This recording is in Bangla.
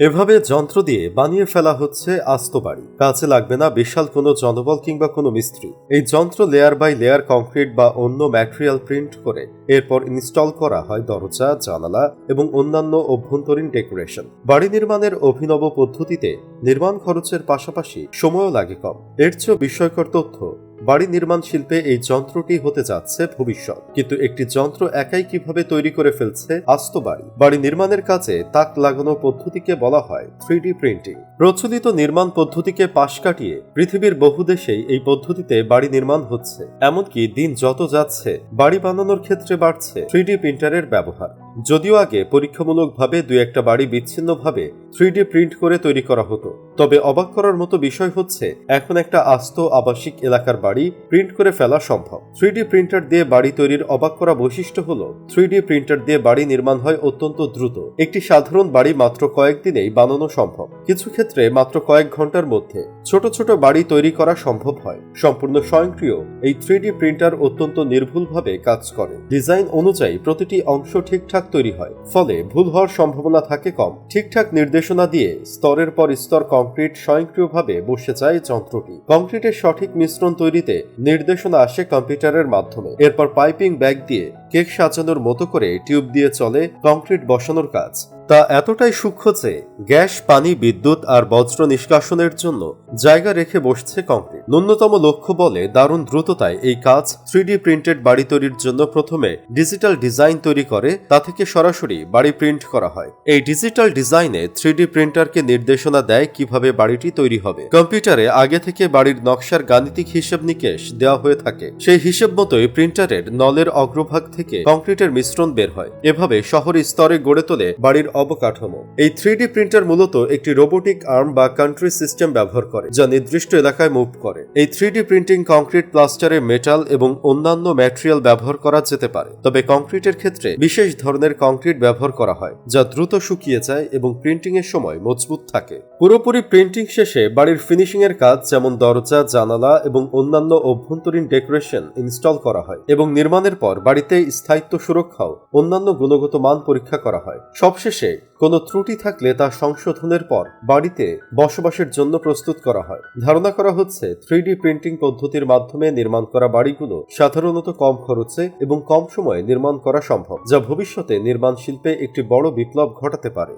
এভাবে যন্ত্র দিয়ে বানিয়ে ফেলা হচ্ছে আস্ত বাড়ি। কাছে লাগবে না বিশাল কোনো জনবল কিংবা কোনো মিস্ত্রি। এই যন্ত্র লেয়ার বাই লেয়ার কংক্রিট বা অন্য ম্যাটেরিয়াল প্রিন্ট করে এরপর ইনস্টল করা হয় দরজা, জানালা এবং অন্যান্য অভ্যন্তরীণ ডেকোরেশন বাড়ি নির্মাণের অভিনব পদ্ধতিতে নির্মাণ খরচের পাশাপাশি সময়ও লাগে কম। এর চেয়ে বিস্ময়কর তথ্য বাড়ি নির্মাণ শিল্পে এই যন্ত্রটি হতে যাচ্ছে ভবিষ্যৎ। কিন্তু একটি যন্ত্র একাই কীভাবে তৈরি করে ফেলছে আস্ত বাড়ি? বাড়ি নির্মাণের কাজে তাক লাগানো পদ্ধতিকে বলা হয় থ্রি প্রিন্টিং। প্রচলিত নির্মাণ পদ্ধতিকে পাশ কাটিয়ে পৃথিবীর বহু দেশেই এই পদ্ধতিতে বাড়ি নির্মাণ হচ্ছে। এমনকি দিন যত যাচ্ছে, বাড়ি বানানোর ক্ষেত্রে বাড়ছে থ্রি প্রিন্টারের ব্যবহার। যদিও আগে পরীক্ষামূলকভাবে দু একটা বাড়ি বিচ্ছিন্নভাবে থ্রি প্রিন্ট করে তৈরি করা হতো। তবে অবাক করার মতো বিষয় হচ্ছে, এখন একটা আস্ত আবাসিক এলাকার বাড়ি প্রিন্ট করে ফেলা সম্ভব। থ্রি প্রিন্টার দিয়ে বাড়ি তৈরির অবাক করা বৈশিষ্ট্য হল থ্রি প্রিন্টার দিয়ে বাড়ি নির্মাণ হয় অত্যন্ত দ্রুত। একটি সাধারণ বাড়ি মাত্র কয়েকদিনেই বানানো সম্ভব। কিছু ক্ষেত্রে মাত্র কয়েক ঘণ্টার মধ্যে ছোট ছোট বাড়ি তৈরি করা সম্ভব হয়। সম্পূর্ণ স্বয়ংক্রিয় এই থ্রি প্রিন্টার অত্যন্ত নির্ভুলভাবে কাজ করে। ডিজাইন অনুযায়ী প্রতিটি অংশ ঠিকঠাক তৈরি হয়। ফলে ভুল হওয়ার সম্ভাবনা থাকে কম। ঠিকঠাক নির্দেশনা দিয়ে স্তরের পর স্তর কংক্রিট স্বয়ংক্রিয়ভাবে বসে যায় যন্ত্রটি। কংক্রিটের সঠিক মিশ্রণ তৈরিতে নির্দেশনা আসে কম্পিউটারের মাধ্যমে। এরপর পাইপিং ব্যাগ দিয়ে কেক সাজানোর মতো করে টিউব দিয়ে চলে কংক্রিট বসানোর কাজ। তা এতটাই সূক্ষ্ম যে গ্যাস, পানি, বিদ্যুৎ আর বজ্র নিষ্কাশনের জন্য জায়গা রেখে বসছে কংক্রিট। ন্যূনতম লক্ষ্য বলে দারুণ দ্রুততায় এই কাজ থ্রি প্রিন্টেড বাড়ি তৈরির জন্য প্রথমে ডিজিটাল ডিজাইন তৈরি করে, তা থেকে সরাসরি বাড়ি প্রিন্ট করা হয়। এই ডিজিটাল ডিজাইনে থ্রি প্রিন্টারকে নির্দেশনা দেয় কীভাবে বাড়িটি তৈরি হবে। কম্পিউটারে আগে থেকে বাড়ির নকশার গাণিতিক হিসেব নিকেশ দেওয়া হয়ে থাকে। সেই হিসেব মতোই প্রিন্টারের নলের অগ্রভাগ থেকে কংক্রিটের মিশ্রণ বের হয়। এভাবে শহর স্তরে গড়ে তোলে বাড়ির অবকাঠামো। এই থ্রি প্রিন্টার মূলত একটি রোবোটিক আর্ম বা কান্ট্রি সিস্টেম ব্যবহার করে, যা নির্দিষ্ট এলাকায় মুভ করে। এই থ্রি প্রিন্টিং কংক্রিট প্লাস্টারে মেটাল এবং অন্যান্য ম্যাটেরিয়াল ব্যবহার করা যেতে পারে। তবে কংক্রিটের ক্ষেত্রে বিশেষ ধরনের কংক্রিট ব্যবহার করা হয়, যা দ্রুত শুকিয়ে যায় এবং প্রিন্টিং এর সময় মজবুত থাকে। পুরোপুরি প্রিন্টিং শেষে বাড়ির ফিনিশিং এর কাজ যেমন দরজা, জানালা এবং অন্যান্য অভ্যন্তরীণ ডেকোরেশন ইনস্টল করা হয় এবং নির্মাণের পর বাড়িতে স্থায়িত্ব সুরক্ষাও অন্যান্য গুণগত মান পরীক্ষা করা হয়। সবশেষে কোনো ত্রুটি থাকলে তা সংশোধনের পর বাড়িতে বসবাসের জন্য প্রস্তুত করা হয়। ধারণা করা হচ্ছে, থ্রি প্রিন্টিং পদ্ধতির মাধ্যমে নির্মাণ করা বাড়িগুলো সাধারণত কম খরচে এবং কম সময়ে নির্মাণ করা সম্ভব, যা ভবিষ্যতে নির্মাণ শিল্পে একটি বড় বিপ্লব ঘটাতে পারে।